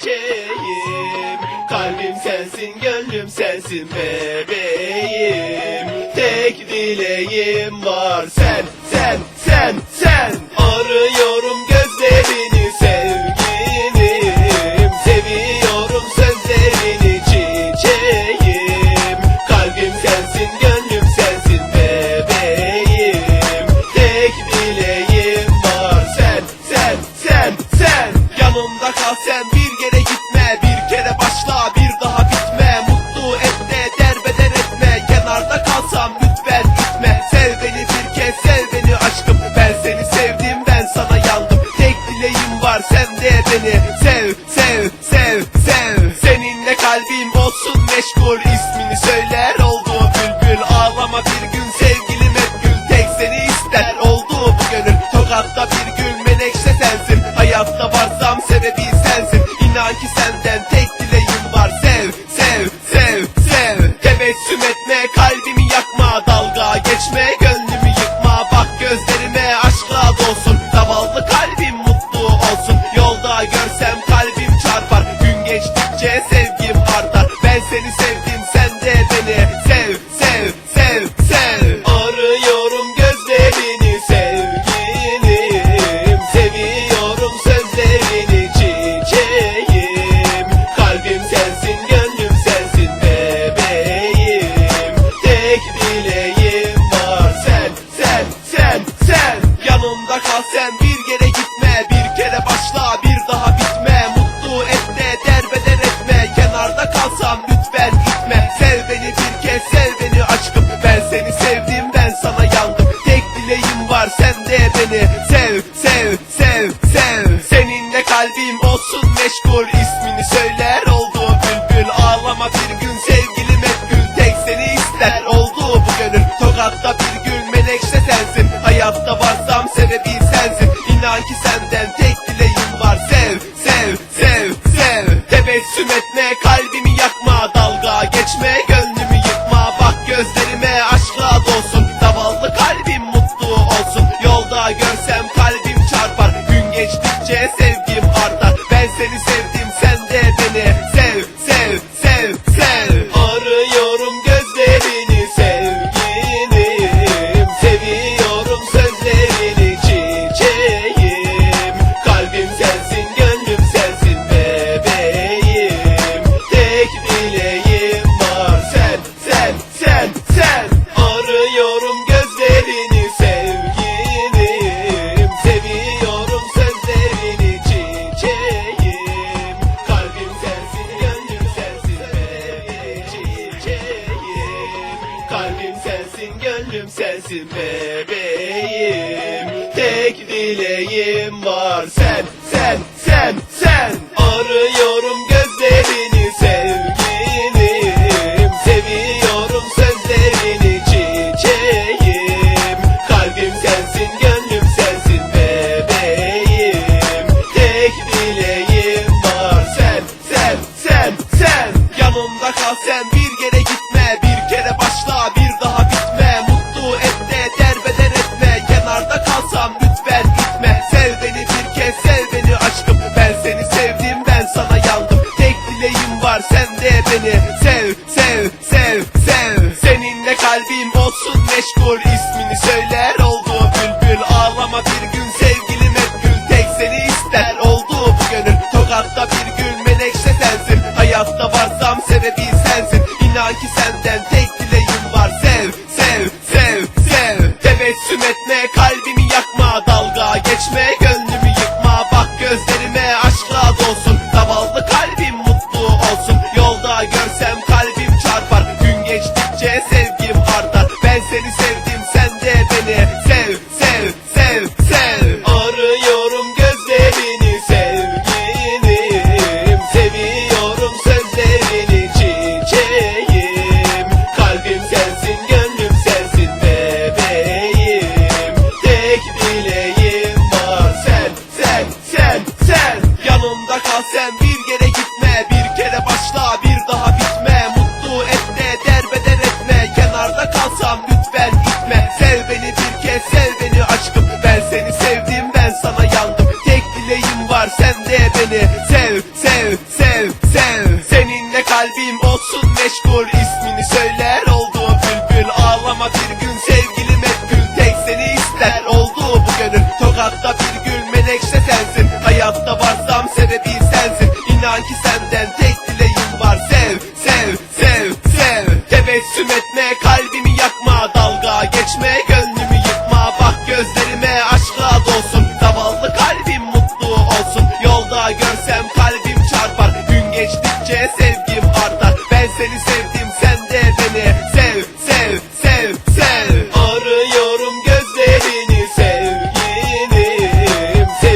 çiçeğim Kalbim sensin gönlüm sensin bebeğim. Tek dileğim var. Sen sen sen sen. Arıyorum kalbim olsun meşgul ismini söyler oldu bülbül Ağlama bir gün sevgilim hep gül Tek seni ister oldu bu gönül. Tokatta bir gül menekşe sensin. Hayatta varsam sebebi gitme Bir kere başla bir daha bitme. Mutlu et de derbeder etme. Kenarda kalsam lütfen gitme. Sev beni bir kez sev beni aşkım. Ben seni sevdim ben sana yandım. Tek dileğim var sen de beni. Sev sev sev sev. Seninle kalbim olsun meşgul. İsmini söyler oldu bülbül. Ağlama bir gün sevgilim hep Tek seni ister oldu bu gönül. Tokatta bir gül menekşe sensin. Hayatta sebebi sensin İnan sensin bebeğim Tek dileğim var. Sen sen sen sen. Arıyorum gözlerini sevgilim. Seviyorum sözlerini ismini söyler oldu bülbül Ağlama bir gün sevgilim hep gül Tek seni ister oldu bu gönül. Tokatta bir gül menekşe sensin. Hayatta varsam sebebi sensin. İnan ki senden tek dileğim var. Sev sev sev sev. Tebessüm etme sen de beni Sev, sev, sev, sev. Seninle kalbim olsun meşgul ismini söyler olduğum bülbül. Ağlama bir gün sevgilim hep gün Tek seni ister oldu bu gönül. Tokatta bir gül menekşe sensin. Hayatta varsam sebebi sensin. İnan ki senden tek dileğim var. Sev, sev, sev, sev. Tebessüm etme kalbimi yakma. Dalga geçme noches.